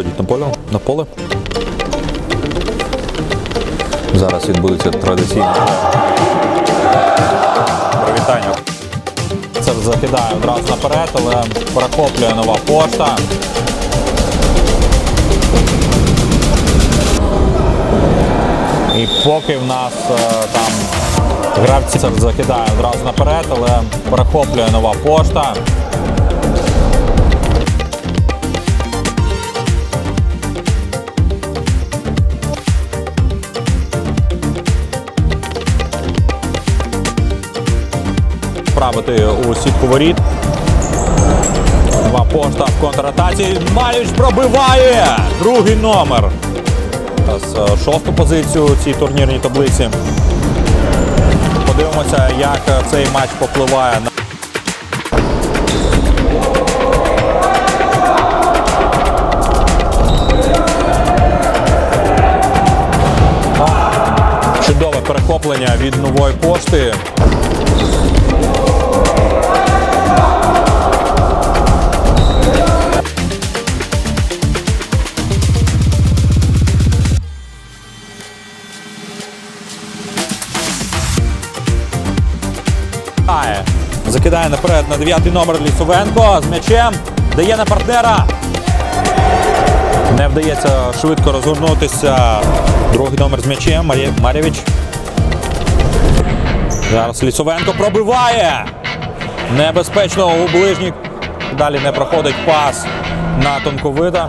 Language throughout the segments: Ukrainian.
виходять на поле. На поле. Зараз відбудеться традиційне привітання. Це закидає одразу наперед, але перехоплює нова пошта. І поки в нас е, там гравці закидає одразу наперед, але перехоплює нова пошта. Правити у сітку воріт. Нова пошта в контратаці. Малюч пробиває! Другий номер. Зараз е, шосту позицію у цій турнірній таблиці. Подивимося, як е, цей матч попливає на. Чудове перехоплення від нової пошти. Закидає. Наперед на дев'ятий номер Лісовенко з м'ячем. Дає на партнера. Не вдається швидко розгорнутися. Другий номер з м'ячем Мар'є- Марєвич. Зараз Лісовенко пробиває. Небезпечно у ближній. Далі не проходить пас на тонковида.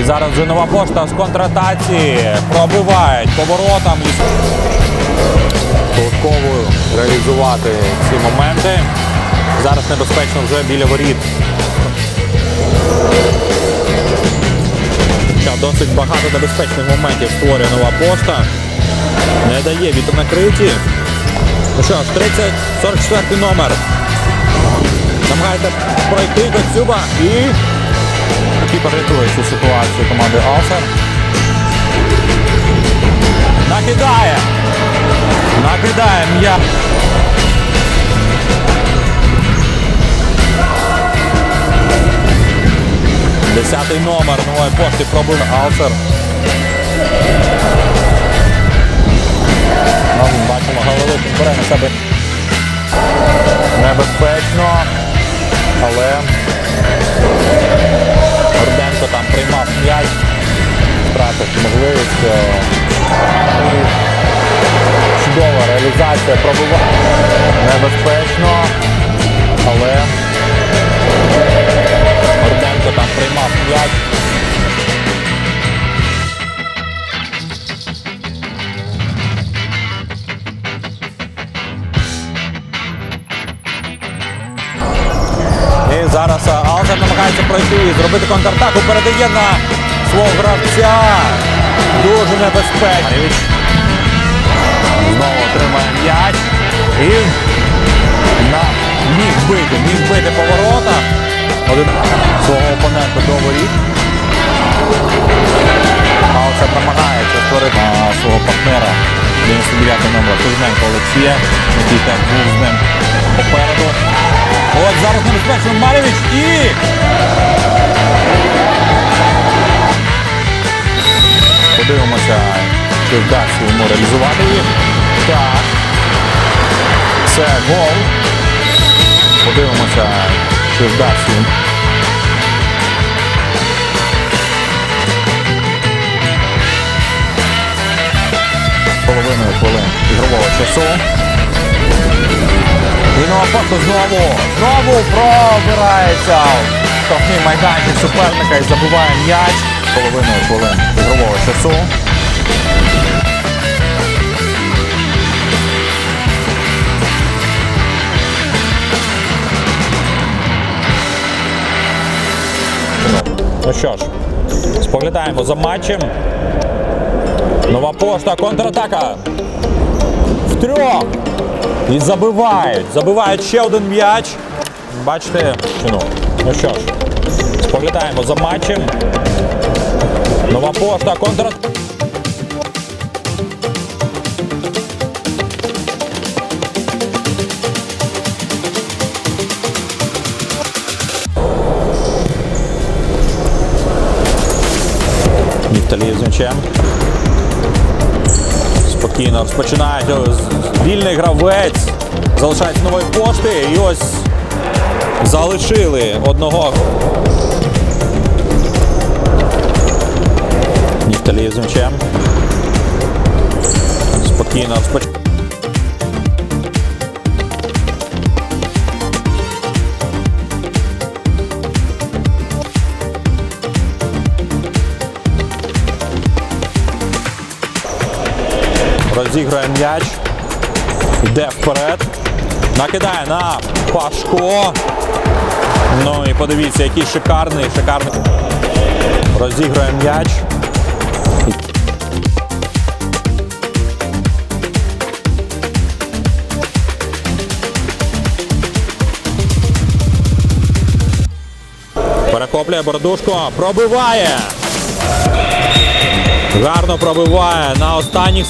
І зараз вже нова пошта з контратації. Пробивають поворотом. Толковою реалізувати ці моменти. Зараз небезпечно вже біля воріт. Досить багато небезпечних моментів створює нова пошта. Не дає від накриті. Ну що ж, 30, 44 номер. Намагається пройти до Цюба і кіпер рятує цю ситуацію команди Алсер. Накидає. Накидає м'я. Десятий номер нової пошти пробив Алсер. Ну, бачимо, Галилишин бере на себе небезпечно, але Орденко там приймав м'яч, втратив можливість. Реалізація пробиває. Небезпечно, але Орденко там приймав м'яч. І зараз е, намагається пройти і зробити контратаку, передає на свого гравця. Дуже небезпечно. І на міг бити, міг бити поворота. Один свого опонента до воріт. Алсер намагається створити свого партнера 99 номер Кузьменко Олексія, який теж був з ним попереду. От зараз небезпечно Маревич і Подивимося, чи вдасться йому реалізувати їх. Так. Це гол. Подивимося, чи вдасться. Половиною хвилин ігрового часу. І пошта знову, знову пробирається штрафний майданчик суперника і забиває м'яч половиною хвилин ігрового часу. Ну що ж, споглядаємо за матчем. Нова пошта, контратака. В трьох. І забивають. Забивають ще один м'яч. Бачите, чи ну? Що ж, споглядаємо за матчем. Нова пошта, контр. М'ячем. Спокійно розпочинають. Вільний гравець. Залишається нової пошти. І ось залишили одного. М'ячем. Спокійно розпочинають. Розігрує м'яч. Йде вперед. Накидає на Пашко. Ну і подивіться, який шикарний, шикарний. Розігрує м'яч. Перехоплює Бордушко. Пробиває. Гарно пробиває на останніх.